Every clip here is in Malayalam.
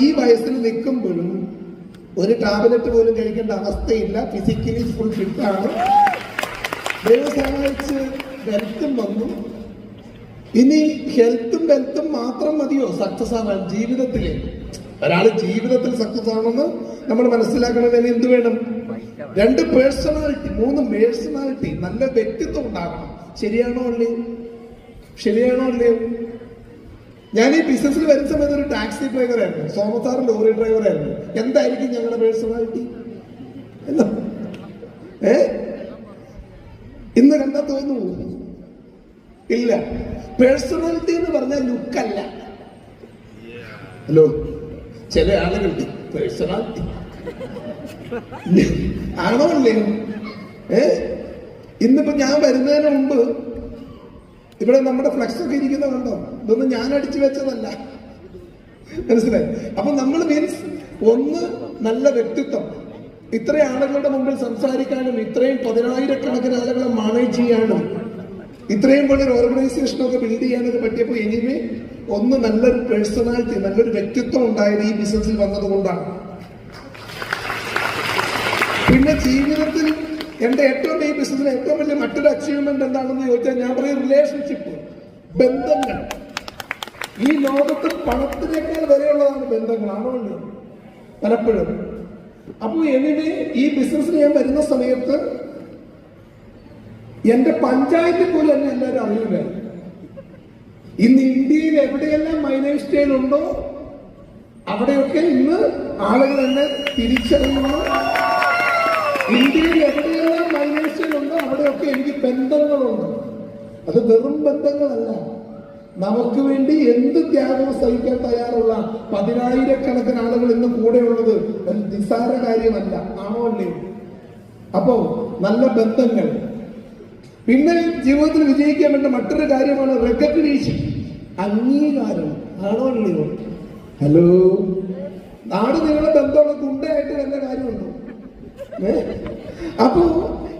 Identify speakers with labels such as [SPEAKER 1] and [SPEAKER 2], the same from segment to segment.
[SPEAKER 1] ഈ വയസ്സിൽ നിൽക്കുമ്പോഴും ഒരു ടാബ്ലറ്റ് പോലും കഴിക്കേണ്ട അവസ്ഥയില്ല. ഫിസിക്കലി ഫുൾ ഫിറ്റ് ആണ്. സഹായിച്ച് വെൽത്തും വന്നു. ഇനി ഹെൽത്തും വെൽത്തും മാത്രം മതിയോ? സക്സസ് ആവാൻ ജീവിതത്തിലെ. ഒരാൾ ജീവിതത്തിൽ സക്സസ് ആവണമെന്ന് നമ്മൾ മനസ്സിലാക്കണമെന്ന് എന്ത് വേണം? രണ്ട് പേഴ്സണാലിറ്റി മൂന്ന് പേഴ്സണാലിറ്റി നല്ല വ്യക്തിത്വം ഉണ്ടാകണം. ശരിയാണോ അല്ലേ ശരിയാണോ അല്ലേ ഞാൻ ഈ ബിസിനസ്സിൽ വരുന്ന സമയത്ത് ഒരു ടാക്സി ഡ്രൈവറായിരുന്നു സോമസാർ ലോറി ഡ്രൈവറായിരുന്നു എന്തായിരിക്കും ഞങ്ങളുടെ പേഴ്സണാലിറ്റി ഏ? ഇന്ന് കണ്ടാ തോന്നുന്നു ഇല്ല. പേഴ്സണാലിറ്റി എന്ന് പറഞ്ഞാൽ ലുക്കല്ല ഹലോ? ചില ആളുകളുണ്ട്. പേഴ്സണാലിറ്റി ആണോ അല്ലേ ഏ? ഇന്നിപ്പോ ഞാൻ വരുന്നതിന് മുമ്പ് ഇവിടെ നമ്മുടെ ഫ്ലക്സ് ഒക്കെ ഇരിക്കുന്ന കണ്ടോ? ഇതൊന്നും ഞാൻ അടിച്ചു വെച്ചതല്ല. മനസ്സിലായി? അപ്പൊ നമ്മൾ മീൻസ് ഒന്ന് നല്ല വ്യക്തിത്വം. ഇത്രയും ആളുകളുടെ മുമ്പിൽ സംസാരിക്കാനും ഇത്രയും പതിനായിരക്കണക്കിന് ആളുകളെ മാനേജ് ചെയ്യാനും ഇത്രയും വലിയൊരു ഓർഗനൈസേഷനൊക്കെ ബിൽഡ് ചെയ്യാനൊക്കെ പറ്റിയപ്പോൾ എനിവേ ഒന്ന് നല്ലൊരു പേഴ്സണാലിറ്റി നല്ലൊരു വ്യക്തിത്വം ഉണ്ടായത് ഈ ബിസിനസ്സിൽ വന്നതുകൊണ്ടാണ് പിന്നെ ജീവിതത്തിൽ എന്റെ ഏറ്റവും ഈ ബിസിനസ്സിലെ ഏറ്റവും വലിയ മറ്റൊരു അച്ചീവ്മെന്റ് എന്താണെന്ന് ചോദിച്ചാൽ ഞാൻ പറയും റിലേഷൻഷിപ്പ് ബന്ധങ്ങൾ. ഈ ലോകത്ത് പണത്തിനേക്കാൾ വിലയുള്ളതാണ് ബന്ധങ്ങളാണോ പലപ്പോഴും. അപ്പോൾ എനിവേ ഈ ബിസിനസ് ഞാൻ വരുന്ന സമയത്ത് എന്റെ പഞ്ചായത്തിൽ പോലും എന്നെ എല്ലാവരും അറിയില്ല. ഇന്ന് ഇന്ത്യയിൽ എവിടെയെല്ലാം മൈനേജ് ഉണ്ടോ അവിടെയൊക്കെ ഇന്ന് ആളുകൾ എന്നെ തിരിച്ചറിയുന്നു ഇന്ത്യയിൽ എവിടെയെല്ലാം ഉണ്ടോ അവിടെയൊക്കെ എനിക്ക് ബന്ധങ്ങളുണ്ട്. അത് വെറും ബന്ധങ്ങളല്ല. നമുക്ക് വേണ്ടി എന്ത് ത്യാഗവും സഹിക്കാൻ തയ്യാറുള്ള പതിനായിരക്കണക്കിന് ആളുകൾ ഇന്ന് കൂടെയുള്ളത് നിസ്സാര കാര്യമല്ല. ആണോ അല്ലേ അപ്പോ നല്ല ബന്ധങ്ങൾ. പിന്നെ ജീവിതത്തിൽ വിജയിക്കാൻ വേണ്ട മറ്റൊരു കാര്യമാണ് റെക്കഗ്നീഷൻ അംഗീകാരം. ആണോ അല്ലയോ? ഹലോ നാട് നിങ്ങളെ ബന്ധമുള്ള ഗുണ്ടയായിട്ട് എന്ന കാര്യമുണ്ടോ? അപ്പോ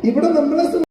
[SPEAKER 1] ഇവിടെ നമ്മളെ